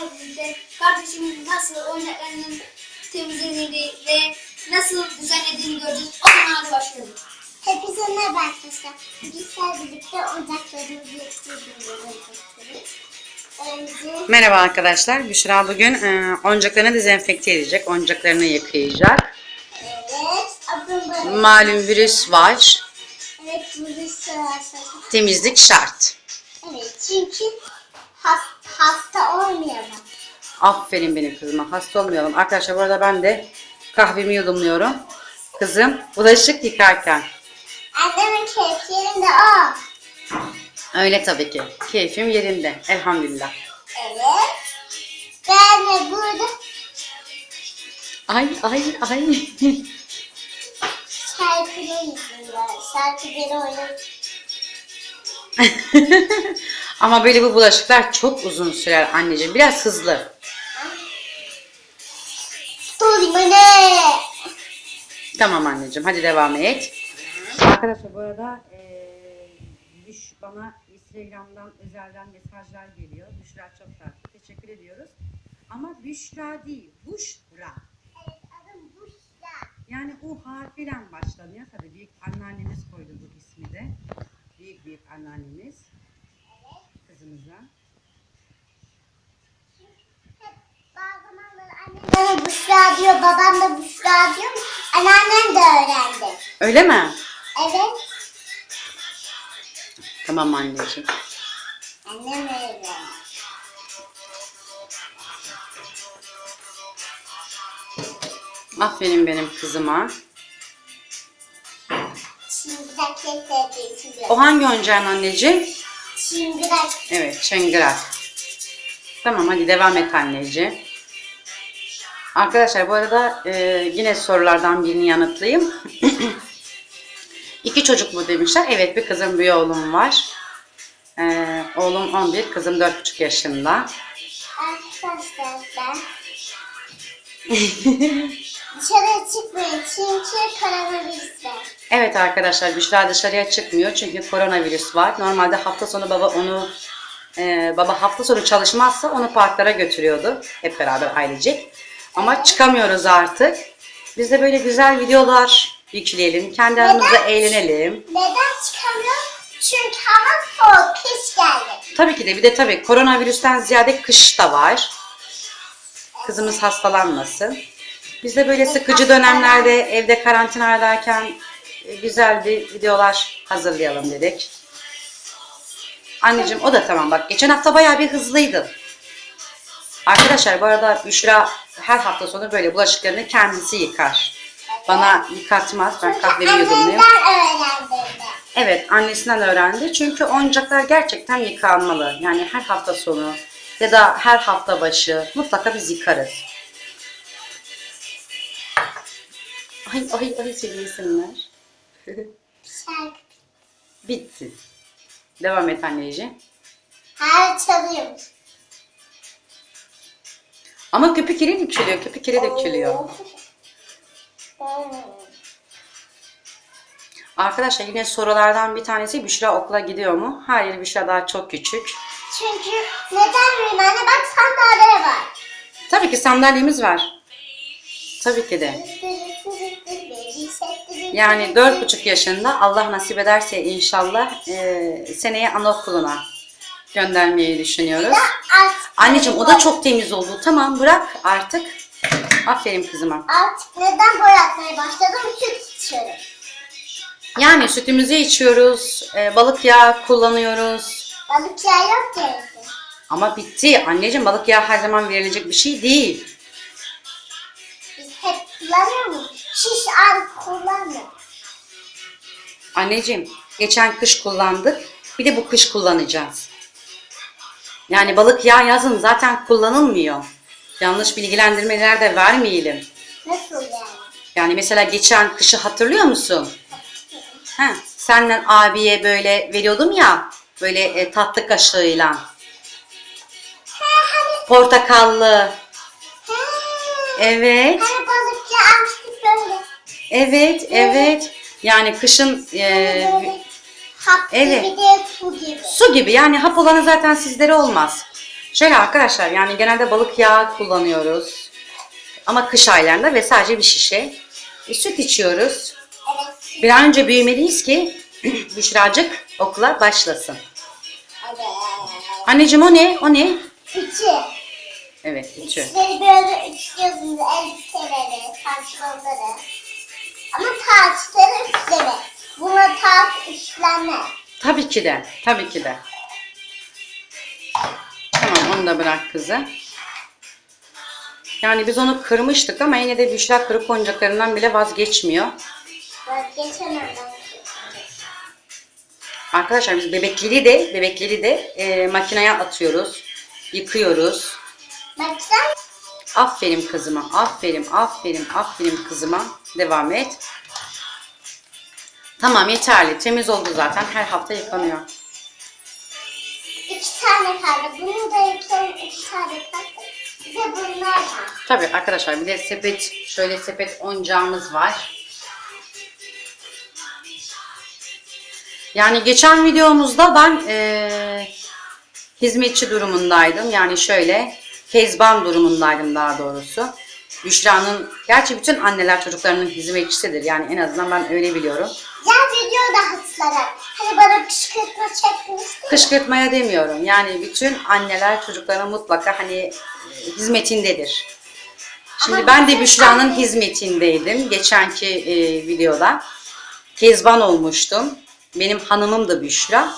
sizlerle birlikte kardeşimin nasıl oyuncaklarının temizlediğini ve nasıl düzenlediğini göreceğiz. O zaman hadi başlayalım. Hepinize merhaba arkadaşlar. Sizlerle birlikte oyuncaklarımızı yapacağız. Önce Merhaba arkadaşlar. Büşra bugün e, oyuncaklarını dezenfekte edecek. Oyuncaklarını yıkayacak. evet. Malum virüs var. Evet, soru arkadaşlar. Temizlik şart. Evet, çünkü has, hasta olmayalım. Aferin benim kızıma. Hasta olmayalım. Arkadaşlar bu arada ben de kahvemi yudumluyorum. Kızım bulaşık yıkarken. Annemin keyfi yerinde o. Öyle tabii ki. Keyfim yerinde. Elhamdülillah. Evet. Ben de burada Ay ay ay. yüzünden. Ama böyle bu bulaşıklar çok uzun sürer anneciğim. Biraz hızlı. Tamam anneciğim hadi devam et. Arkadaşlar bu arada eee Büş bana Instagram'dan özelden mesajlar geliyor. Büşra çok tatlı. Teşekkür ediyoruz. Ama Büşra değil, Buşra. Evet, adım Buşra. Yani U harfiyle başlanıyor. Tabii büyük anneannemiz koydu bu ismi de. Büyük büyük anneannemiz. Kızımıza. Hep bazı zamanlar annem bana Büşra diyor, babam da Büşra diyor. Anneannem de öğrendi. Öyle mi? Evet, Tamam anneciğim. annem öğrendi. Aferin benim kızıma. Çıngırak sevdiğim. O hangi oyuncağın anneciğim? Çıngırak. Evet, çıngırak. Tamam hadi devam et anneciğim. Arkadaşlar bu arada e, yine sorulardan birini yanıtlayayım. İki çocuk mu demişler? Evet bir kızım bir oğlum var. E, oğlum 11, kızım 4,5 yaşında. Arkadaşlar ben dışarıya çıkmayın çünkü koronavirüs var. Evet arkadaşlar Büşra dışarıya çıkmıyor çünkü koronavirüs var. Normalde hafta sonu baba onu e, baba hafta sonu çalışmazsa onu parklara götürüyordu. Hep beraber ailecek. Ama çıkamıyoruz artık. Biz de böyle güzel videolar yükleyelim. Kendi aramızda eğlenelim. Neden çıkamıyor? Çünkü hava soğuk, kış geldi. Tabii ki de bir de tabii koronavirüsten ziyade kış da var. Kızımız hastalanmasın. Biz de böyle sıkıcı dönemlerde evde karantinadayken e, güzel bir videolar hazırlayalım dedik. Anneciğim o da tamam bak geçen hafta bayağı bir hızlıydın. Arkadaşlar bu arada Büşra her hafta sonu böyle bulaşıklarını kendisi yıkar. Bana yıkatmaz. Ben kahvemi yudumluyum. Evet annesinden öğrendi. Çünkü oyuncaklar gerçekten yıkanmalı. Yani her hafta sonu ya da her hafta başı mutlaka biz yıkarız. Ay ay ay. Şarkı. Bitti. Devam et anneciğim. Her çalıyorum. Ama köpük yeri dökülüyor. Köpük yeri dökülüyor. Arkadaşlar yine sorulardan bir tanesi Büşra okula gidiyor mu? Hayır Büşra daha çok küçük. Çünkü neden miyim anne? Bak sandalye var. Tabii ki sandalyemiz var. Tabii ki de. Yani dört buçuk yaşında Allah nasip ederse inşallah e, seneye anaokuluna göndermeyi düşünüyoruz. Anneciğim o da çok temiz oldu. Tamam bırak artık. Aferin kızıma. Artık neden boyatmaya başladım? Süt içiyorum. Yani sütümüzü içiyoruz. e, balık yağı kullanıyoruz. Balık yağı yok ki evde. Ama bitti. Anneciğim balık yağı her zaman verilecek bir şey değil. Biz hep kullanıyor muyuz? Şiş an kullanmıyor. Anneciğim geçen kış kullandık. Bir de bu kış kullanacağız. Yani balık yağı yazın zaten kullanılmıyor. Yanlış bilgilendirmeler de vermeyelim. Nasıl yani? Yani mesela geçen kışı hatırlıyor musun? Ha, senden abiye böyle veriyordum ya böyle e, tatlı kaşığıyla. He hani Portakallı. he. Evet. Hani böyle. Evet, evet. Yani kışın e, Böyle hap evet. gibi de su gibi. su gibi yani hap olanı zaten sizlere olmaz. Şöyle arkadaşlar yani genelde balık yağı kullanıyoruz. Ama kış aylarında ve sadece bir şişe. E, süt içiyoruz. Evet. Bir an önce büyümeliyiz ki Büşracık okula başlasın. Evet. Anneciğim o ne? O ne? Üçü. Evet ütü. İçleri böyle üçlüyorsunuz elbiseleri, pantolonları. Ama tarçları üçleme. Buna tarç üçleme. Tabii ki de. Tabii ki de. Tamam onu da bırak kızı. Yani biz onu kırmıştık ama yine de Büşra kırık oyuncaklarından bile vazgeçmiyor. Vazgeçemem ben. Arkadaşlar biz bebekleri de bebekleri de e, makineye atıyoruz. Yıkıyoruz. Baksan Aferin kızıma. Aferin, aferin, aferin kızıma. Devam et. Tamam yeterli. Temiz oldu zaten. Her hafta yıkanıyor. iki tane kaldı. Bunu da yıkayalım iki tane kaldı. Bir de bunlar var. Tabii arkadaşlar bir de sepet, şöyle sepet oyuncağımız var. Yani geçen videomuzda ben eee, hizmetçi durumundaydım. Yani şöyle kezban durumundaydım daha doğrusu. Büşra'nın, gerçi bütün anneler çocuklarının hizmetçisidir. Yani en azından ben öyle biliyorum. Ya video da hatırlarım. Hani bana kışkırtma çekmişti. Kışkırtmaya demiyorum. Yani bütün anneler çocuklarına mutlaka hani hizmetindedir. Şimdi Ama ben de Büşra'nın hizmetindeydim. Geçenki e, videoda. Kezban olmuştum. Benim hanımım da Büşra.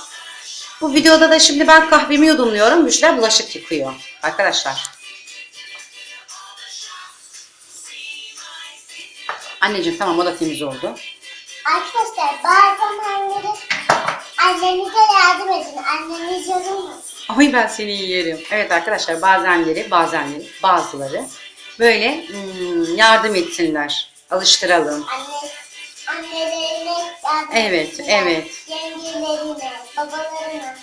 Bu videoda da şimdi ben kahvemi yudumluyorum. Büşra bulaşık yıkıyor. Arkadaşlar. Anneciğim tamam o da temiz oldu. Arkadaşlar bazı zamanları annenize yardım edin. Anneniz yorulmasın. Ay ben seni yerim. Evet arkadaşlar bazenleri, bazenleri, bazıları böyle hmm, yardım etsinler. Alıştıralım. Anne, annelerine yardım Evet, etsinler. evet. Yengelerine, babalarına,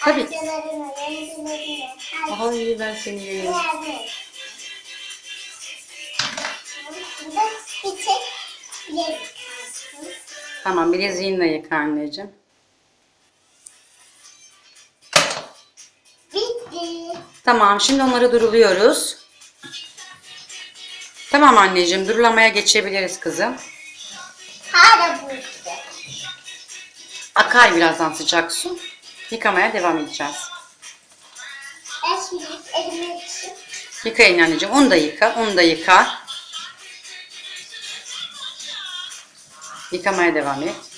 Tabii. amcalarına, yengelerine. herkese Ay ben seni yerim. yardım edin. Burada bir tek kalsın. Tamam bileziğinle yıka anneciğim. Bitti. Tamam şimdi onları duruluyoruz. Tamam anneciğim durulamaya geçebiliriz kızım. Hala bu işte. Akar birazdan sıcak su. Yıkamaya devam edeceğiz. Ben şimdi elime için Yıka elini anneciğim. Onu da yıka. Onu da yıka. Yıkamaya devam et.